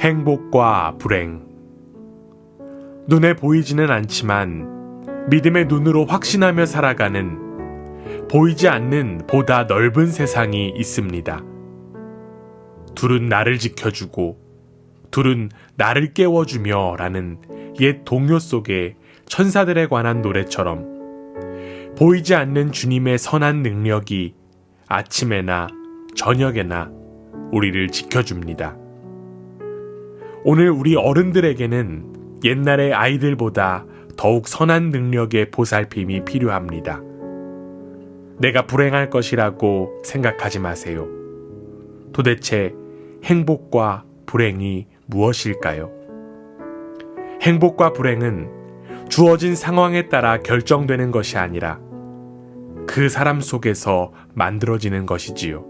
행복과 불행. 눈에 보이지는 않지만 믿음의 눈으로 확신하며 살아가는 보이지 않는 보다 넓은 세상이 있습니다. 둘은 나를 지켜주고 둘은 나를 깨워주며 라는 옛 동요 속의 천사들에 관한 노래처럼 보이지 않는 주님의 선한 능력이 아침에나 저녁에나 우리를 지켜줍니다. 오늘 우리 어른들에게는 옛날의 아이들보다 더욱 선한 능력의 보살핌이 필요합니다. 내가 불행할 것이라고 생각하지 마세요. 도대체 행복과 불행이 무엇일까요? 행복과 불행은 주어진 상황에 따라 결정되는 것이 아니라 그 사람 속에서 만들어지는 것이지요.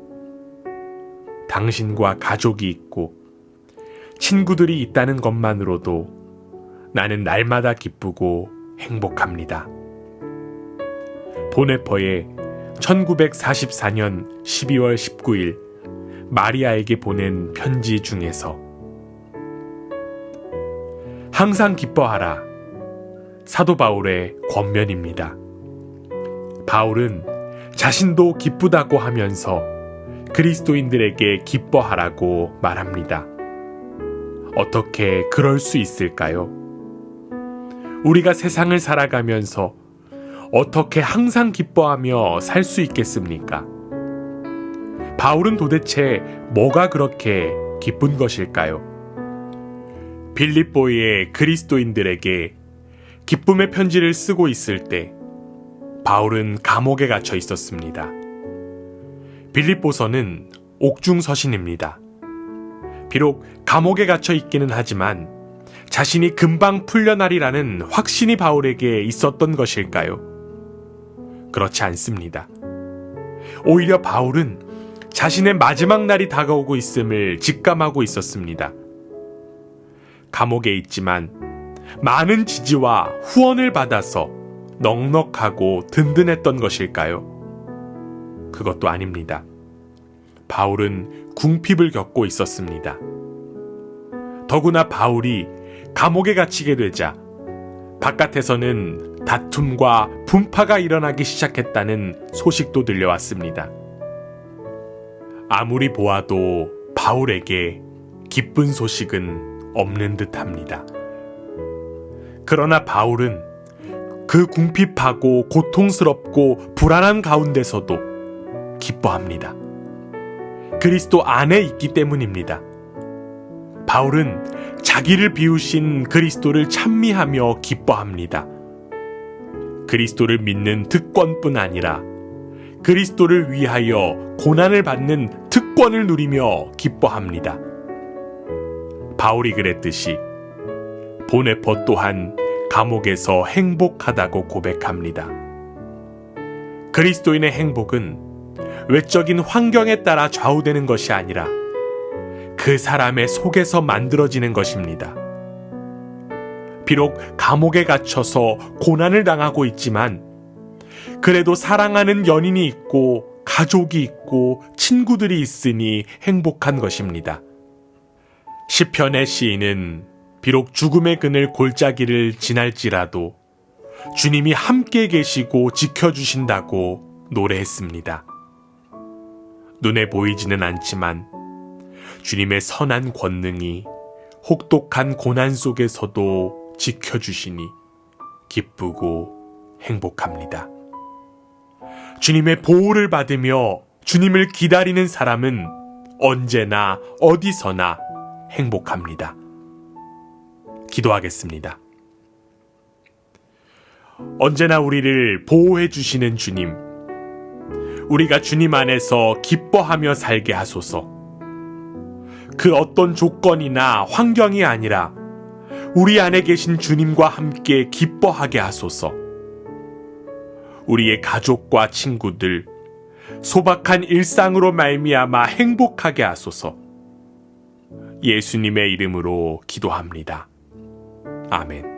당신과 가족이 있고 친구들이 있다는 것만으로도 나는 날마다 기쁘고 행복합니다. 보네퍼의 1944년 12월 19일 마리아에게 보낸 편지 중에서 항상 기뻐하라. 사도 바울의 권면입니다. 바울은 자신도 기쁘다고 하면서 그리스도인들에게 기뻐하라고 말합니다. 어떻게 그럴 수 있을까요? 우리가 세상을 살아가면서 어떻게 항상 기뻐하며 살 수 있겠습니까? 바울은 도대체 뭐가 그렇게 기쁜 것일까요? 빌립보의 그리스도인들에게 기쁨의 편지를 쓰고 있을 때 바울은 감옥에 갇혀 있었습니다. 빌립보서는 옥중 서신입니다. 비록 감옥에 갇혀 있기는 하지만 자신이 금방 풀려나리라는 확신이 바울에게 있었던 것일까요? 그렇지 않습니다. 오히려 바울은 자신의 마지막 날이 다가오고 있음을 직감하고 있었습니다. 감옥에 있지만 많은 지지와 후원을 받아서 넉넉하고 든든했던 것일까요? 그것도 아닙니다. 바울은 궁핍을 겪고 있었습니다. 더구나 바울이 감옥에 갇히게 되자 바깥에서는 다툼과 분파가 일어나기 시작했다는 소식도 들려왔습니다. 아무리 보아도 바울에게 기쁜 소식은 없는 듯 합니다. 그러나 바울은 그 궁핍하고 고통스럽고 불안한 가운데서도 기뻐합니다. 그리스도 안에 있기 때문입니다. 바울은 자기를 비우신 그리스도를 찬미하며 기뻐합니다. 그리스도를 믿는 특권뿐 아니라 그리스도를 위하여 고난을 받는 특권을 누리며 기뻐합니다. 바울이 그랬듯이 보네퍼 또한 감옥에서 행복하다고 고백합니다. 그리스도인의 행복은 외적인 환경에 따라 좌우되는 것이 아니라 그 사람의 속에서 만들어지는 것입니다. 비록 감옥에 갇혀서 고난을 당하고 있지만 그래도 사랑하는 연인이 있고 가족이 있고 친구들이 있으니 행복한 것입니다. 시편의 시인은 비록 죽음의 그늘 골짜기를 지날지라도 주님이 함께 계시고 지켜주신다고 노래했습니다. 눈에 보이지는 않지만 주님의 선한 권능이 혹독한 고난 속에서도 지켜주시니 기쁘고 행복합니다. 주님의 보호를 받으며 주님을 기다리는 사람은 언제나 어디서나 행복합니다. 기도하겠습니다. 언제나 우리를 보호해 주시는 주님, 우리가 주님 안에서 기뻐하며 살게 하소서. 그 어떤 조건이나 환경이 아니라 우리 안에 계신 주님과 함께 기뻐하게 하소서. 우리의 가족과 친구들, 소박한 일상으로 말미암아 행복하게 하소서. 예수님의 이름으로 기도합니다. 아멘.